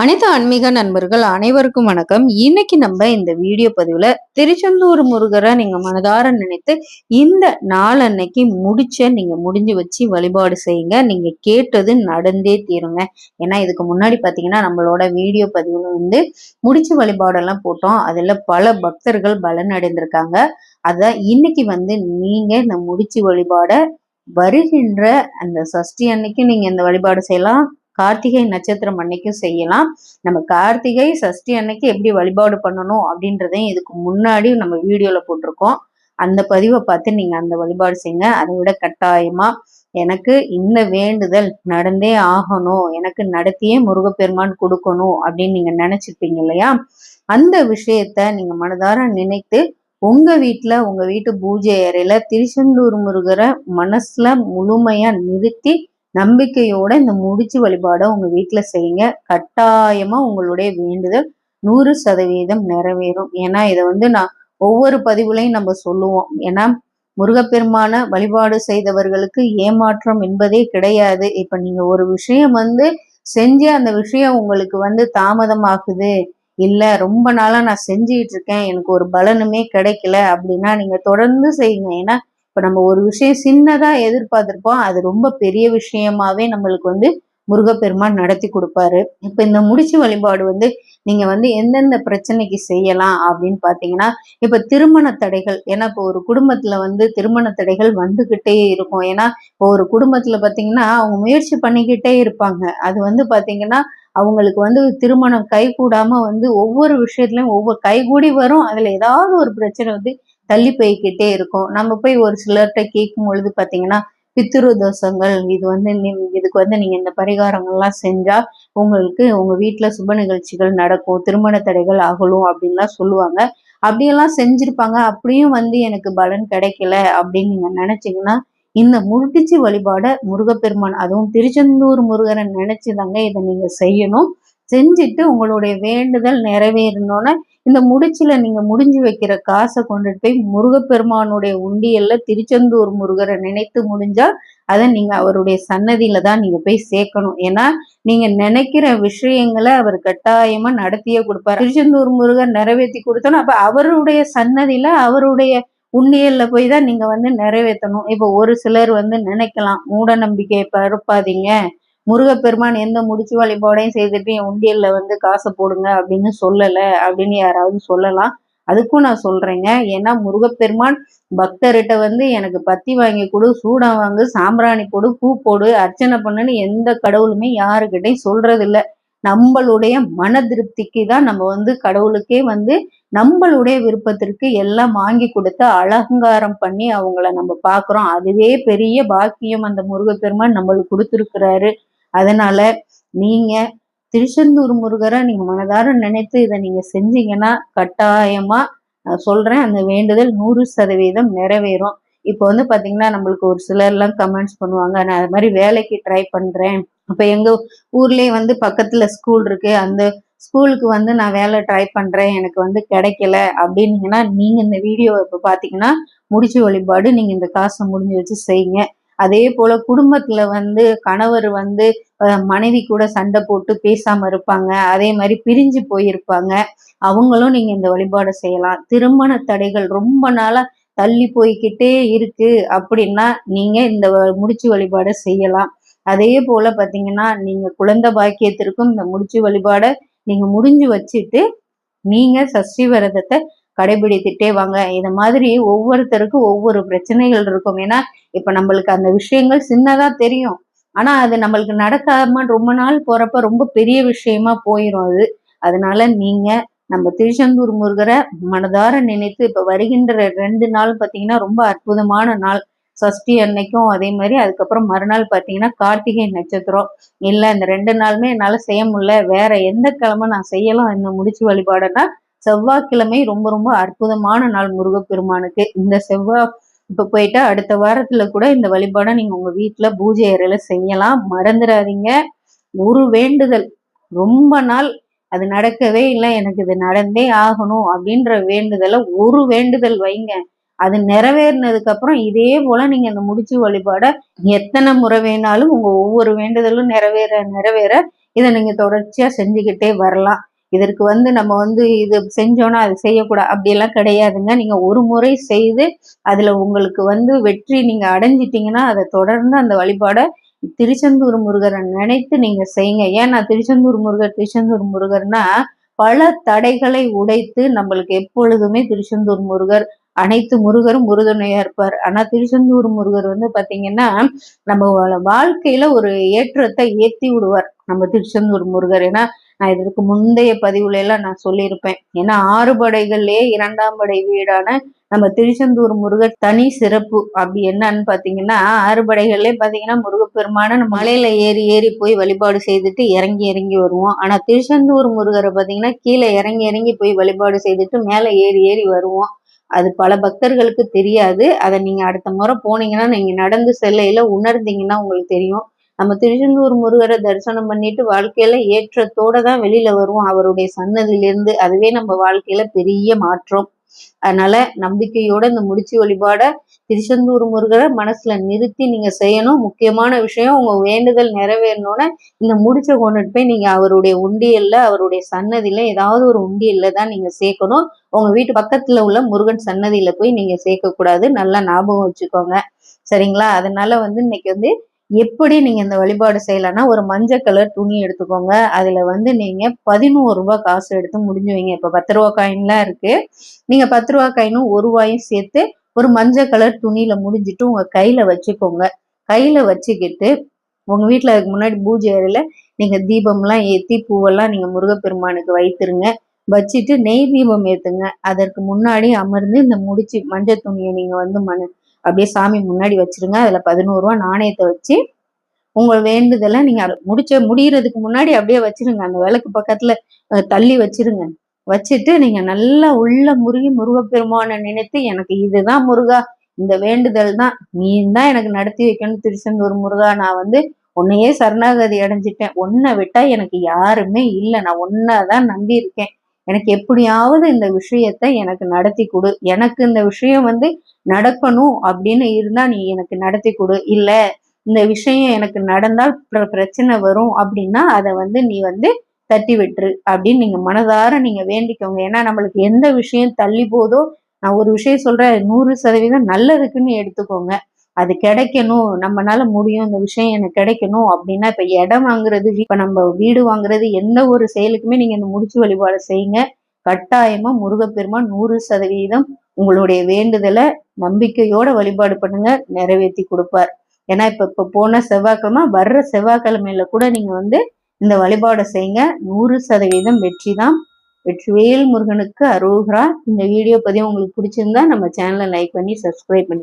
அனைத்து ஆன்மீக நண்பர்கள் அனைவருக்கும் வணக்கம். இன்னைக்கு நம்ம இந்த வீடியோ பதிவுல திருச்செந்தூர் முருகரை நீங்க மனதார நினைத்து இந்த நாள் அன்னைக்கு முடிச்ச நீங்க முடிஞ்சு வச்சு வழிபாடு செய்யுங்க. நீங்க கேட்டது நடந்தே தீருங்க. ஏன்னா இதுக்கு முன்னாடி பாத்தீங்கன்னா நம்மளோட வீடியோ பதிவுல வந்து முடிச்சு வழிபாடெல்லாம் போட்டோம். அதுல பல பக்தர்கள் பலன் அடைந்திருக்காங்க அதான் இன்னைக்கு வந்து நீங்க இந்த முடிச்சு வழிபாட வருகின்ற அந்த சஷ்டி அன்னைக்கு நீங்க இந்த வழிபாடு செய்யலாம். கார்த்திகை நட்சத்திரம் அன்னைக்கும் செய்யலாம். நம்ம கார்த்திகை சஷ்டி அன்னைக்கு எப்படி வழிபாடு பண்ணணும் அப்படின்றதையும் இதுக்கு முன்னாடி நம்ம வீடியோல போட்டிருக்கோம். அந்த பதிவை பார்த்து நீங்க அந்த வழிபாடு செய்யுங்க. அதை விட கட்டாயமா எனக்கு இந்த வேண்டுதல் நடந்தே ஆகணும். எனக்கு நடத்தியே முருகப்பெருமான் கொடுக்கணும் அப்படின்னு நீங்க நினைச்சிருப்பீங்க இல்லையா? அந்த விஷயத்த நீங்க மனதார நினைத்து உங்க வீட்டுல உங்க வீட்டு பூஜை அறையில திருச்செந்தூர் முருகரை மனசுல முழுமையா நிறுத்தி நம்பிக்கையோட இந்த முடிச்சு வழிபாடை உங்க வீட்டுல செய்யுங்க. கட்டாயமா உங்களுடைய வேண்டுதல் நூறு சதவீதம் நிறைவேறும். ஏன்னா இதை வந்து நான் ஒவ்வொரு பதிவுலையும் நம்ம சொல்லுவோம். ஏன்னா முருகப்பெருமான வழிபாடு செய்தவர்களுக்கு ஏமாற்றம் என்பதே கிடையாது. இப்ப நீங்க ஒரு விஷயம் வந்து செஞ்சு அந்த விஷயம் உங்களுக்கு வந்து தாமதமாகுது இல்ல ரொம்ப நாளா நான் செஞ்சுக்கிட்டு இருக்கேன் எனக்கு ஒரு பலனுமே கிடைக்கல அப்படின்னா நீங்க தொடர்ந்து செய்யுங்க. ஏன்னா இப்போ நம்ம ஒரு விஷயம் சின்னதாக எதிர்பார்த்துருப்போம் அது ரொம்ப பெரிய விஷயமாவே நம்மளுக்கு வந்து முருகப்பெருமான் நடத்தி கொடுப்பாரு. இப்போ இந்த முடிச்சு வழிபாடு வந்து நீங்க வந்து எந்தெந்த பிரச்சனைக்கு செய்யலாம் அப்படின்னு பாத்தீங்கன்னா இப்ப திருமண தடைகள் ஏன்னா இப்போ ஒரு குடும்பத்துல வந்து திருமண தடைகள் வந்துகிட்டே இருக்கும். ஏன்னா இப்போ ஒரு குடும்பத்துல பாத்தீங்கன்னா அவங்க முயற்சி பண்ணிக்கிட்டே இருப்பாங்க. அது வந்து பாத்தீங்கன்னா அவங்களுக்கு வந்து திருமணம் கைகூடாம வந்து ஒவ்வொரு விஷயத்துலயும் ஒவ்வொரு கைகூடி வரும். அதுல ஏதாவது ஒரு பிரச்சனை வந்து தள்ளி போய்கிட்டே இருக்கும். நம்ம போய் ஒரு சிலர்கிட்ட கேட்கும் பொழுது பார்த்தீங்கன்னா பித்ரு தோஷங்கள் இது வந்து இதுக்கு வந்து நீங்க இந்த பரிகாரங்கள்லாம் செஞ்சா உங்களுக்கு உங்க வீட்டுல சுப நிகழ்ச்சிகள் நடக்கும் திருமண தடைகள் அகலும் அப்படின்லாம் சொல்லுவாங்க. அப்படியெல்லாம் செஞ்சிருப்பாங்க. அப்படியும் வந்து எனக்கு பலன் கிடைக்கல அப்படின்னு நீங்க நினைச்சீங்கன்னா இந்த முடிச்சு வழிபாட முருகப்பெருமான் அதுவும் திருச்செந்தூர் முருகரை நினைச்சுதாங்க இதை நீங்க செய்யணும். செஞ்சுட்டு உங்களுடைய வேண்டுதல் நிறைவேறணும்னா இந்த முடிச்சில் நீங்கள் முடிஞ்சு வைக்கிற காசை கொண்டுட்டு போய் முருகப்பெருமானுடைய உண்டியல்ல திருச்செந்தூர் முருகரை நினைத்து முடிஞ்சால் அதை நீங்கள் அவருடைய சன்னதியில் தான் நீங்கள் போய் சேர்க்கணும். ஏன்னா நீங்கள் நினைக்கிற விஷயங்களை அவர் கட்டாயமாக நடத்தியே கொடுப்பார். திருச்செந்தூர் முருகர் நிறைவேற்றி கொடுத்தோன்னா அப்போ அவருடைய சன்னதியில் அவருடைய உண்டியல்ல போய் தான் நீங்கள் வந்து நிறைவேற்றணும் இப்போ ஒரு சிலர் வந்து நினைக்கலாம் மூட நம்பிக்கை பருப்பாதீங்க. முருகப்பெருமான் எந்த முடிச்சு வழிபாடையும் செய்துட்டு என் உண்டியல்ல வந்து காசை போடுங்க அப்படின்னு சொல்லலை அப்படின்னு யாராவது சொல்லலாம். அதுக்கும் நான் சொல்றேங்க. ஏன்னா முருகப்பெருமான் பக்தர்கிட்ட வந்து எனக்கு பத்தி வாங்கி கொடு சூடம் வாங்கு சாம்பிராணி போடு பூ போடு அர்ச்சனை பண்ணுன்னு எந்த கடவுளுமே யாருக்கிட்டையும் சொல்றது இல்லை நம்மளுடைய மன திருப்திக்கு தான் நம்ம வந்து கடவுளுக்கே வந்து நம்மளுடைய விருப்பத்திற்கு எல்லாம் வாங்கி கொடுத்து அலங்காரம் பண்ணி அவங்கள நம்ம பார்க்குறோம் அதுவே பெரிய பாக்கியம் அந்த முருகப்பெருமான் நம்மளுக்கு கொடுத்துருக்கிறாரு. அதனால நீங்க திருச்செந்தூர் முருகரை நீங்க மனதார நினைத்து இதை நீங்க செஞ்சீங்கன்னா கட்டாயமா சொல்றேன் அந்த வேண்டுதல் நூறு சதவீதம் நிறைவேறும். இப்போ வந்து பாத்தீங்கன்னா நம்மளுக்கு ஒரு சிலர்லாம் கமெண்ட்ஸ் பண்ணுவாங்க நான் அது மாதிரி வேலைக்கு ட்ரை பண்றேன். அப்ப எங்க ஊர்லயே வந்து பக்கத்துல ஸ்கூல் இருக்கு அந்த ஸ்கூலுக்கு வந்து நான் வேலை ட்ரை பண்றேன் எனக்கு வந்து கிடைக்கல அப்படின்னீங்கன்னா நீங்க இந்த வீடியோ இப்போ பாத்தீங்கன்னா முடிச்சு வழிபாடு நீங்க இந்த காசை முடிஞ்சு வச்சு செய்யுங்க. அதே போல குடும்பத்துல வந்து கணவர் வந்து மனைவி கூட சண்டை போட்டு பேசாம இருப்பாங்க. அதே மாதிரி பிரிஞ்சு போயிருப்பாங்க. அவங்களும் நீங்க இந்த வழிபாடு செய்யலாம். திருமண தடைகள் ரொம்ப நாளா தள்ளி போய்கிட்டே இருக்கு அப்படின்னா நீங்க இந்த முடிச்சு வழிபாடை செய்யலாம். அதே போல பாத்தீங்கன்னா நீங்க குழந்தை பாக்கியத்திற்கும் இந்த முடிச்சு வழிபாடை நீங்க முடிஞ்சு வச்சுட்டு நீங்க சஷ்டி விரதத்தை கடைபிடித்துட்டே வாங்க. இது மாதிரி ஒவ்வொருத்தருக்கும் ஒவ்வொரு பிரச்சனைகள் இருக்கும். ஏன்னா இப்ப நம்மளுக்கு அந்த விஷயங்கள் சின்னதா தெரியும். ஆனா அது நம்மளுக்கு நடக்காம ரொம்ப நாள் போறப்ப ரொம்ப பெரிய விஷயமா போயிடும் அது. அதனால நீங்க நம்ம திருச்செந்தூர் முருகரை மனதார நினைத்து இப்ப வருகின்ற ரெண்டு நாள் பாத்தீங்கன்னா ரொம்ப அற்புதமான நாள். சஷ்டி அன்னைக்கும் அதே மாதிரி. அதுக்கப்புறம் மறுநாள் பார்த்தீங்கன்னா கார்த்திகை நட்சத்திரம். இல்லை இந்த ரெண்டு நாளுமே என்னால் செய்ய முடியல. வேற எந்த கிழமை நான் செய்யலாம் இந்த முடிச்சு வழிபாடுனா செவ்வாய்க்கிழமை ரொம்ப ரொம்ப அற்புதமான நாள் முருகப்பெருமானுக்கு. இந்த செவ்வாய் இப்போ போயிட்டா அடுத்த வாரத்துல கூட இந்த வழிபாடை நீங்க உங்க வீட்டுல பூஜை அறையில செய்யலாம். மறந்துடாதீங்க. ஒரு வேண்டுதல். ரொம்ப நாள் அது நடக்கவே இல்லை. எனக்கு இது நடந்தே ஆகணும் அப்படின்ற வேண்டுதலை ஒரு வேண்டுதல் வைங்க. அது நிறைவேறினதுக்கு அப்புறம் இதே போல நீங்க அந்த முடிச்சு வழிபாட எத்தனை முறை வேணாலும் உங்க ஒவ்வொரு வேண்டுதலும் நிறைவேற நிறைவேற இதை நீங்க தொடர்ச்சியா செஞ்சுக்கிட்டே வரலாம். இதற்கு வந்து நம்ம வந்து இது செஞ்சோன்னா அது செய்யக்கூடாது அப்படியெல்லாம் கிடையாதுங்க. நீங்க ஒரு முறை செய்து அதுல உங்களுக்கு வந்து வெற்றி நீங்க அடைஞ்சிட்டீங்கன்னா அதை தொடர்ந்து அந்த வழிபாடை திருச்செந்தூர் முருகரை நினைத்து நீங்க செய்யுங்க. ஏன்னா திருச்செந்தூர் முருகர் திருச்செந்தூர் முருகர்னா பல தடைகளை உடைத்து நம்மளுக்கு எப்பொழுதுமே திருச்செந்தூர் முருகர் அனைத்து முருகரும் உறுதுணையா இருப்பார். ஆனா திருச்செந்தூர் முருகர் வந்து பாத்தீங்கன்னா நம்ம வாழ்க்கையில ஒரு ஏற்றத்தை ஏத்தி விடுவார் நம்ம திருச்செந்தூர் முருகர். ஏன்னா நான் இதற்கு முந்தைய பதிவுல எல்லாம் நான் சொல்லியிருப்பேன். ஏன்னா ஆறு படைகள்லயே இரண்டாம் படை வீடான நம்ம திருச்செந்தூர் முருகர் தனி சிறப்பு அப்படி என்னன்னு பாத்தீங்கன்னா ஆறு படைகள்லயே பாத்தீங்கன்னா முருகப்பெருமான மலையில ஏறி ஏறி போய் வழிபாடு செய்துட்டு இறங்கி இறங்கி வருவோம். ஆனா திருச்செந்தூர் முருகரை பாத்தீங்கன்னா கீழே இறங்கி இறங்கி போய் வழிபாடு செய்துட்டு மேல ஏறி ஏறி வருவோம். அது பல பக்தர்களுக்கு தெரியாது. அதை நீங்க அடுத்த முறை போனீங்கன்னா நீங்க நடந்து செல்லையில உணர்ந்தீங்கன்னா உங்களுக்கு தெரியும். நம்ம திருச்செந்தூர் முருகரை தரிசனம் பண்ணிட்டு வாழ்க்கையில ஏற்றத்தோட தான் வெளியில வருவோம். அவருடைய சன்னதியிலிருந்து அதுவே நம்ம வாழ்க்கையில பெரிய மாற்றம். அதனால நம்பிக்கையோட இந்த முடிச்சு வழிபாட திருச்செந்தூர் முருகரை மனசுல நிறுத்தி நீங்க செய்யணும். முக்கியமான விஷயம் உங்க வேண்டுதல் நிறைவேறணும்னு இந்த முடிச்ச கொண்டுட்டு போய் நீங்க அவருடைய உண்டியல்ல அவருடைய சன்னதியில ஏதாவது ஒரு உண்டியல்ல தான் நீங்க சேர்க்கணும். உங்க வீட்டு பக்கத்துல உள்ள முருகன் சன்னதியில போய் நீங்க சேர்க்க கூடாது நல்லா ஞாபகம் வச்சுக்கோங்க. சரிங்களா? அதனால வந்து இன்னைக்கு வந்து எப்படி நீங்க இந்த வழிபாடு செய்யலாம்னா ஒரு மஞ்சள் கலர் துணி எடுத்துக்கோங்க. அதுல வந்து நீங்க பதினோரு ரூபாய் காசு எடுத்து முடிஞ்சு வைங்க. இப்ப பத்து ரூபா காயின்லாம் இருக்கு. நீங்க பத்து ரூபா காயினும் ஒரு ரூபாயும் சேர்த்து ஒரு மஞ்சள் கலர் துணியில முடிஞ்சிட்டு உங்க கையில வச்சுக்கோங்க. கையில வச்சுக்கிட்டு உங்க வீட்டுல அதுக்கு முன்னாடி பூஜை அறையில நீங்க தீபம்லாம் ஏத்தி பூவெல்லாம் நீங்க முருகப்பெருமானுக்கு வைத்துருங்க. வச்சுட்டு நெய் தீபம் ஏத்துங்க. அதற்கு முன்னாடி அமர்ந்து இந்த முடிச்சு மஞ்சள் துணியை நீங்க வந்து மன அப்படியே சாமி முன்னாடி வச்சிருங்க. அதுல பதினோரு ரூபா நாணயத்தை வச்சு உங்க வேண்டுதெல்லாம் நீங்க முடிச்ச முடியறதுக்கு முன்னாடி அப்படியே வச்சிருங்க. அந்த விளக்கு பக்கத்துல தள்ளி வச்சிருங்க. வச்சுட்டு நீங்க நல்லா உள்ள முருகி முருகப்பெருமானை நினைத்து எனக்கு இதுதான் முருகா இந்த வேண்டுதல் தான் நீ தான் எனக்கு நடத்தி வைக்கணும் திருச்செந்தூர் முருகா. நான் வந்து உன்னையே சரணாகதி அடைஞ்சிட்டேன். உன்னை விட்டா எனக்கு யாருமே இல்லை. நான் ஒன்னதான் நம்பி இருக்கேன் எனக்கு எப்படியாவது இந்த விஷயத்த எனக்கு நடத்தி கொடு. எனக்கு இந்த விஷயம் வந்து நடக்கணும் அப்படின்னு இருந்தா நீ எனக்கு நடத்தி கொடு. இல்ல இந்த விஷயம் எனக்கு நடந்தால் பிரச்சனை வரும் அப்படின்னா அதை வந்து நீ வந்து தட்டி விட்டுரு அப்படின்னு நீங்க மனதார நீங்க வேண்டிக்கோங்க. ஏன்னா நம்மளுக்கு எந்த விஷயம் தள்ளி போதோ நான் ஒரு விஷயம் சொல்றேன் நூறு சதவீதம் நல்லதுக்குன்னு எடுத்துக்கோங்க. அது கிடைக்கணும் நம்மளால முடியும் இந்த விஷயம் எனக்கு கிடைக்கணும் அப்படின்னா இப்ப இடம் வாங்குறது இப்ப நம்ம வீடு வாங்குறது எந்த ஒரு செயலுக்குமே நீங்க இந்த முடிச்சு வழிபாடு செய்யுங்க. கட்டாயமா முருகப்பெருமான் நூறு சதவீதம் உங்களுடைய வேண்டுதலை நம்பிக்கையோட வழிபாடு பண்ணுங்க நிறைவேற்றி கொடுப்பார். ஏன்னா இப்ப இப்ப போன செவ்வாய்க்கிழமை வர்ற செவ்வாய்க்கிழமையில கூட நீங்க வந்து இந்த வழிபாடை செய்யுங்க. நூறு சதவீதம் வெற்றி தான். வெற்றிவேல் முருகனுக்கு அரோகரா. இந்த வீடியோ பதிவு உங்களுக்கு பிடிச்சிருந்தா நம்ம சேனலை லைக் பண்ணி சப்ஸ்கிரைப் பண்ணி